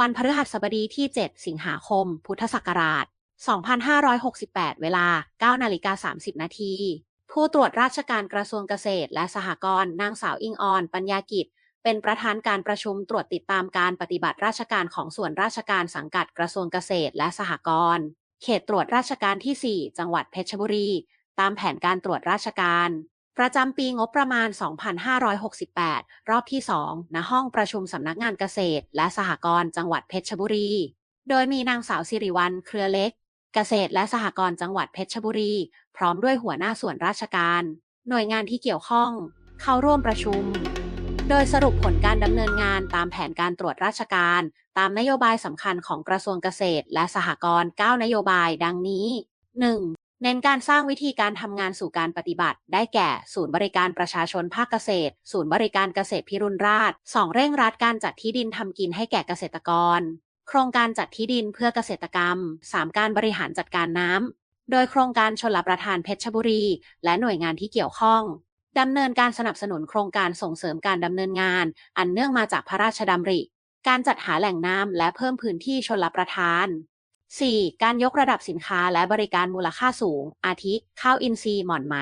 วันพฤหัสบดีที่ 7 สิงหาคม พุทธศักราช 2568 เวลา 9 นาฬิกา 30 นาที ผู้ตรวจราชการกระทรวงเกษตร และสหกรณ์นางสาวอิงออน ปัญญากิจ เป็นประธานการประชุมตรวจติดตามการปฏิบัติราชการของส่วนราชการสังกัดกระทรวงเกษตรและสหกรณ์เขตตรวจราชการที่ 4 จังหวัดเพชรบุรี ตามแผนการตรวจราชการ ประจำปีงบประมาณ 2568 รอบที่ 2 ณ ห้องประชุมสำนักงานเกษตร และสหกรณ์จังหวัดเพชรบุรี โดยมีนางสาวสิริวัลเครือเล็ก เกษตรและสหกรณ์จังหวัดเพชรบุรี พร้อมด้วยหัวหน้าส่วนราชการ หน่วยงานที่เกี่ยวข้อง เข้าร่วมประชุม โดยสรุปผลการดำเนินงานตามแผนการตรวจราชการ ตามนโยบายสำคัญของกระทรวงเกษตร และสหกรณ์ 9 นโยบาย ดังนี้ 1. เน้นการสร้างวิธีการทำงานสู่การปฏิบัติ ได้แก่ ศูนย์บริการประชาชนภาคเกษตร ศูนย์บริการเกษตรพิรุณราษฎร์ 2. เร่งรัดการจัดที่ดินทำกินให้แก่เกษตรกร โครงการจัดที่ดินเพื่อเกษตรกรรม 3. การบริหารจัดการน้ำ โดยโครงการชลประทานเพชรบุรี และหน่วยงานที่เกี่ยวข้องดำเนินการสนับสนุนโครงการส่งเสริมการดำเนินงาน อันเนื่องมาจากพระราชดำริ การจัดหาแหล่งน้ำและเพิ่มพื้นที่ชลประทาน 4. การยกระดับสินค้าและบริการมูลค่าสูง อาทิข้าวอินทรีย์หม่อนไหม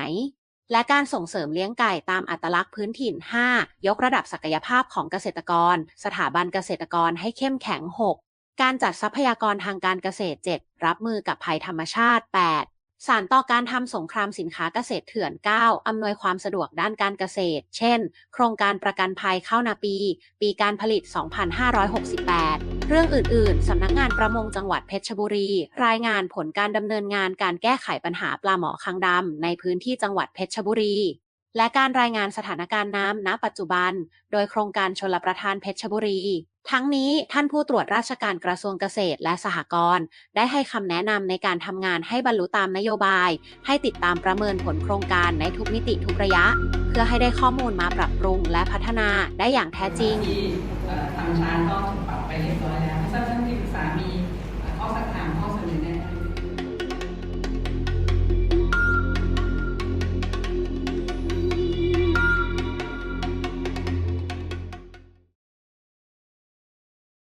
และการส่งเสริมเลี้ยงไก่ตามอัตลักษณ์พื้นถิ่น 5. ยกระดับศักยภาพของเกษตรกร สถาบันเกษตรกรให้เข้มแข็ง 6. การจัดทรัพยากรทางการเกษตร 7. รับมือกับภัยธรรมชาติ 8. สารต่อการทำสงครามสินค้าเกษตรเถื่อน 9. อำนวยความสะดวกด้านการเกษตร เช่น โครงการประกันภัยข้าวนาปี ปีการผลิต 2568 เรื่องอื่น ๆ สำนักงานประมงจังหวัดเพชรบุรี รายงานผลการดำเนินงานการแก้ไขปัญหาปลาหมอคางดำในพื้นที่จังหวัดเพชรบุรี และการรายงานสถานการณ์น้ำณปัจจุบัน โดยโครงการชลประทานเพชรบุรี ทั้งนี้ท่านผู้ตรวจราชการกระทรวงเกษตรและสหกรณ์ได้ให้คำแนะนำในการทำงานให้บรรลุตามนโยบาย ให้ติดตามประเมินผลโครงการในทุกมิติทุกระยะ เพื่อให้ได้ข้อมูลมาปรับปรุงและพัฒนาได้อย่างแท้จริงที่ทางชาติก็